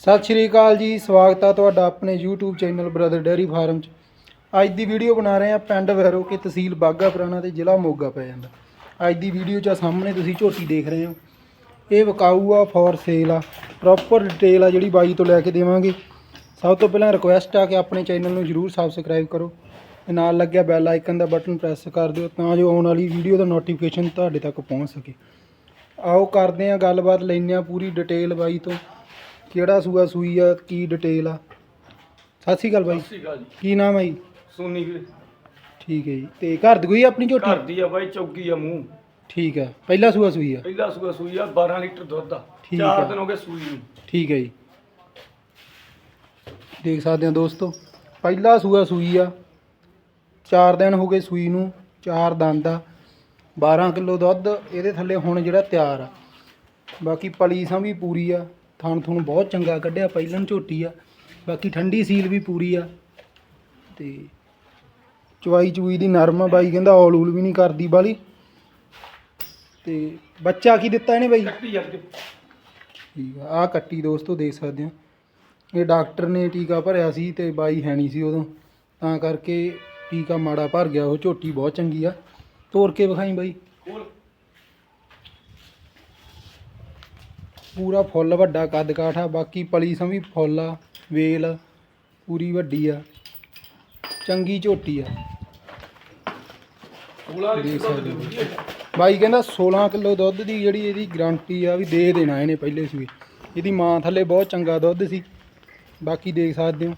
ਸਤਿ ਸ਼੍ਰੀ ਅਕਾਲ ਜੀ, ਸਵਾਗਤ ਆ ਤੁਹਾਡਾ ਆਪਣੇ YouTube channel brother dairy farm 'ਚ। ਅੱਜ ਦੀ ਵੀਡੀਓ ਬਣਾ ਰਹੇ ਆ ਪਿੰਡ ਵੈਰੋ ਕੇ ਤਹਿਸੀਲ ਬਾਗਾ ਪੁਰਾਣਾ ਤੇ ਜ਼ਿਲ੍ਹਾ ਮੋਗਾ ਪੈ ਜਾਂਦਾ। ਅੱਜ ਦੀ ਵੀਡੀਓ 'ਚ ਆ ਸਾਹਮਣੇ ਤੁਸੀਂ ਝੋਟੀ ਦੇਖ ਰਹੇ ਹੋ। ਇਹ ਵਿਕਾਊ ਆ ਫॉर ਸੇਲ ਆ। ਪ੍ਰੋਪਰ ਡਿਟੇਲ ਆ ਜਿਹੜੀ ਬਾਈ ਤੋਂ ਲੈ ਕੇ ਦੇਵਾਂਗੇ। ਸਭ ਤੋਂ ਪਹਿਲਾਂ ਰਿਕੁਐਸਟ ਆ ਕਿ ਆਪਣੇ ਚੈਨਲ ਨੂੰ ਜਰੂਰ ਸਬਸਕ੍ਰਾਈਬ ਕਰੋ। ਤੇ ਨਾਲ ਲੱਗਿਆ ਬੈਲ ਆਈਕਨ ਦਾ ਬਟਨ ਪ੍ਰੈਸ ਕਰ ਦਿਓ ਤਾਂ ਜੋ ਆਉਣ ਵਾਲੀ ਵੀਡੀਓ ਦਾ ਨੋਟੀਫਿਕੇਸ਼ਨ ਤੁਹਾਡੇ ਤੱਕ ਪਹੁੰਚ ਸਕੇ। ਆਓ ਕਰਦੇ ਆ ਗੱਲਬਾਤ, ਲੈਂਦੇ ਆ ਪੂਰੀ ਡਿਟੇਲ ਬਾਈ ਤੋਂ। ਕਿਹੜਾ ਸੂਆ ਸੂਈ ਆ ਕੀ ਡਿਟੇਲ ਆ? ਸਤਿ ਸ਼੍ਰੀ ਅਕਾਲ ਬਾਈ। ਸਤਿ ਸ਼੍ਰੀ ਅਕਾਲ ਜੀ। ਕੀ ਨਾਮ ਜੀ? ਸੋਨੀ ਵੀਰ। ਠੀਕ ਹੈ ਜੀ। ਤੇ ਘਰ ਦੀ ਕੋਈ ਆਪਣੀ ਝੋਟੀ? ਘਰ ਦੀ ਆ ਬਾਈ ਚੌਕੀ ਆ ਮੂੰਹ। ਠੀਕ ਹੈ ਪਹਿਲਾ ਸੂਆ ਸੂਈ ਆ? ਪਹਿਲਾ ਸੂਆ ਸੂਈ ਆ 12 ਲੀਟਰ ਦੁੱਧ ਦਾ ਠੀਕ ਚਾਰ ਆ। ਦਿਨ ਹੋ ਗਏ ਸੂਈ ਨੂੰ। ਠੀਕ ਹੈ ਜੀ। ਦੇਖ ਸਕਦੇ ਹੋ ਦੋਸਤੋ ਪਹਿਲਾ ਸੂਆ ਸੂਈ ਆ। 4 ਦਿਨ ਹੋ ਗਏ ਸੂਈ ਨੂੰ ਚਾਰ ਦੰਦ ਆ। 12 ਕਿਲੋ ਦੁੱਧ ਇਹਦੇ ਥੱਲੇ ਹੁਣ ਜਿਹੜਾ ਤਿਆਰ ਆ। ਬਾਕੀ ਪਲੀਸਾਂ ਵੀ ਪੂਰੀ ਆ। ਥਣ ਥੁਣ ਬਹੁਤ ਚੰਗਾ ਕੱਢਿਆ ਪਹਿਲਾਂ ਝੋਟੀ ਆ ਬਾਕੀ ਠੰਡੀ ਸੀਲ ਵੀ ਪੂਰੀ ਆ। ਤੇ ਚਵਾਈ ਚੂਈ ਦੀ ਨਰਮ ਆ ਬਾਈ ਕਹਿੰਦਾ ਔਲ ਊਲ ਵੀ ਨਹੀਂ ਕਰਦੀ ਬਾਲੀ। ਤੇ ਬੱਚਾ ਕੀ ਦਿੱਤਾ ਇਹਨੇ ਬਾਈ? ਆ ਠੀਕ ਆ ਆਹ ਕੱਟੀ ਦੋਸਤੋ ਦੇਖ ਸਕਦੇ ਹੋ। ਇਹ ਡਾਕਟਰ ਨੇ ਟੀਕਾ ਭਰਿਆ ਸੀ ਤੇ ਬਾਈ ਹੈ ਨਹੀਂ ਸੀ ਉਦੋਂ। ਤਾਂ ਕਰਕੇ ਟੀਕਾ ਮਾੜਾ ਭਰ ਗਿਆ ਉਹ ਝੋਟੀ ਬਹੁਤ ਚੰਗੀ ਆ। ਤੋੜ ਕੇ ਵਿਖਾਈ ਬਾਈ ਕੋਲ ਪੂਰਾ ਫੁੱਲ ਵੱਡਾ ਕੱਦ ਕਾਠ ਆ ਬਾਕੀ ਪਲੀਸਾਂ ਵੀ ਫੁੱਲ ਆ ਵੇਲ ਪੂਰੀ ਵੱਡੀ ਆ ਚੰਗੀ ਝੋਟੀ ਆ। 16 ਦੇਖ ਸਕਦੇ ਹੈ। ਬਾਈ ਕਹਿੰਦਾ 16 ਕਿਲੋ ਦੁੱਧ ਦੀ ਜਿਹੜੀ ਇਹਦੀ ਗਾਰੰਟੀ ਆ ਵੀ ਦੇ ਦੇਣਾ ਇਹਨੇ ਪਹਿਲੇ ਸੂਏ। ਇਹਦੀ ਮਾਂ ਥੱਲੇ ਬਹੁਤ ਚੰਗਾ ਦੁੱਧ ਸੀ। ਬਾਕੀ ਦੇਖ ਸਕਦੇ ਹੋ।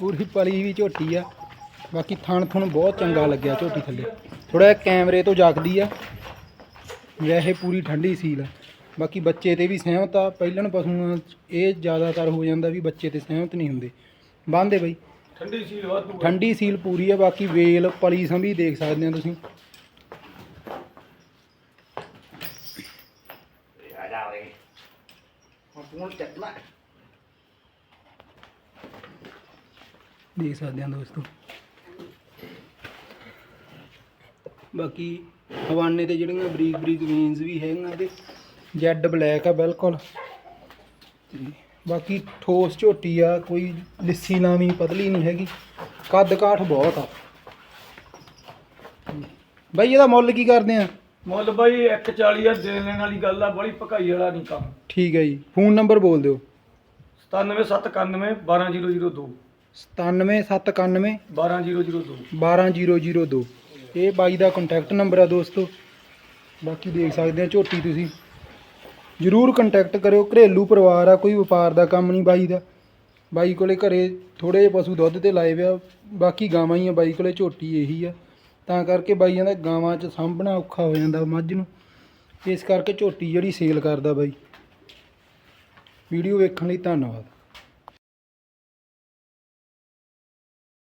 ਪੂਰੀ ਪਲੀ ਵੀ ਝੋਟੀ ਆ। ਬਾਕੀ ਥਣ ਥਣ ਬਹੁਤ ਚੰਗਾ ਲੱਗਿਆ ਝੋਟੀ ਥੱਲੇ। ਥੋੜਾ ਕੈਮਰੇ ਤੋਂ ਜਾਗਦੀ ਆ। ਵੈਸੇ ਪੂਰੀ ਠੰਡੀ ਸੀਲ ਆ। ਬਾਕੀ ਬੱਚੇ ਤੇ ਵੀ ਸਹਿਮਤ ਆ। ਪਹਿਲਣ ਪਸ਼ੂਆਂ ਇਹ ਜ਼ਿਆਦਾਤਰ ਹੋ ਜਾਂਦਾ ਵੀ ਬੱਚੇ ਤੇ ਸਹਿਮਤ ਨਹੀਂ ਹੁੰਦੇ। ਬੰਦੇ ਬਈ। ਠੰਡੀ ਸੀਲ ਵਾਧੂ ਆ। ਠੰਡੀ ਸੀਲ ਪੂਰੀ ਆ। ਬਾਕੀ ਵੇਲ ਪਲੀ ਸੰਭੀ ਦੇਖ ਸਕਦੇ ਆ ਤੁਸੀਂ। ਦੇਖ ਸਕਦੇ ਆ ਦੋਸਤੋ। ਬਾਕੀ ਹਵਾਨੇ ਤੇ ਜਿਹੜੀਆਂ ਬਰੀਕ ਬਰੀਕ ਵੇਨਸ ਵੀ ਹੈਗੀਆਂ ਤੇ ਜੈਡ ਬਲੈਕ ਆ ਬਿਲਕੁਲ। ਬਾਕੀ ਠੋਸ ਝੋਟੀ ਆ ਕੋਈ ਲਿੱਸੀ ਲਾਵੀਂ ਪਤਲੀ ਨਹੀਂ ਹੈਗੀ। ਕੱਦ ਕਾਠ ਬਹੁਤ ਆ। ਬਾਈ ਇਹਦਾ ਮੁੱਲ ਕੀ ਕਰਦੇ ਆ? ਮੁੱਲ ਬਾਈ 140 ਆ ਦੇਣ ਲੈਣ ਵਾਲੀ ਗੱਲ ਆ ਬੜੀ ਭਕਾਈ ਵਾਲਾ ਨਹੀਂ ਕੰਮ। ਠੀਕ ਹੈ ਜੀ। ਫੋਨ ਨੰਬਰ ਬੋਲ ਦਿਓ। 97791 12002 97791 12002 12002 ਇਹ ਬਾਈ ਦਾ ਕੰਟੈਕਟ ਨੰਬਰ ਆ ਦੋਸਤੋ। ਬਾਕੀ ਦੇਖ ਸਕਦੇ ਆ ਝੋਟੀ ਤੁਸੀਂ। ਜਰੂਰ ਕੰਟੈਕਟ ਕਰਿਓ। ਘਰੇਲੂ ਪਰਿਵਾਰ ਆ ਕੋਈ ਵਪਾਰ ਦਾ ਕੰਮ ਨਹੀਂ ਬਾਈ ਦਾ। ਬਾਈ ਕੋਲੇ ਘਰੇ ਥੋੜੇ ਜਿਹੇ ਪਸ਼ੂ ਦੁੱਧ ਤੇ ਲਾਏ ਵਿਆ ਬਾਕੀ ਗਾਵਾਂ ਹੀ ਆ ਬਾਈ ਕੋਲੇ ਝੋਟੀ ਇਹੀ ਆ। ਤਾਂ ਕਰਕੇ ਬਾਈਆਂ ਦਾ ਗਾਵਾਂ 'ਚ ਸਾਂਭਣਾ ਔਖਾ ਹੋ ਜਾਂਦਾ ਮੱਝ ਨੂੰ। ਇਸ ਕਰਕੇ ਝੋਟੀ ਜਿਹੜੀ ਸੇਲ ਕਰਦਾ ਬਾਈ। ਵੀਡੀਓ ਵੇਖਣ ਲਈ ਧੰਨਵਾਦ।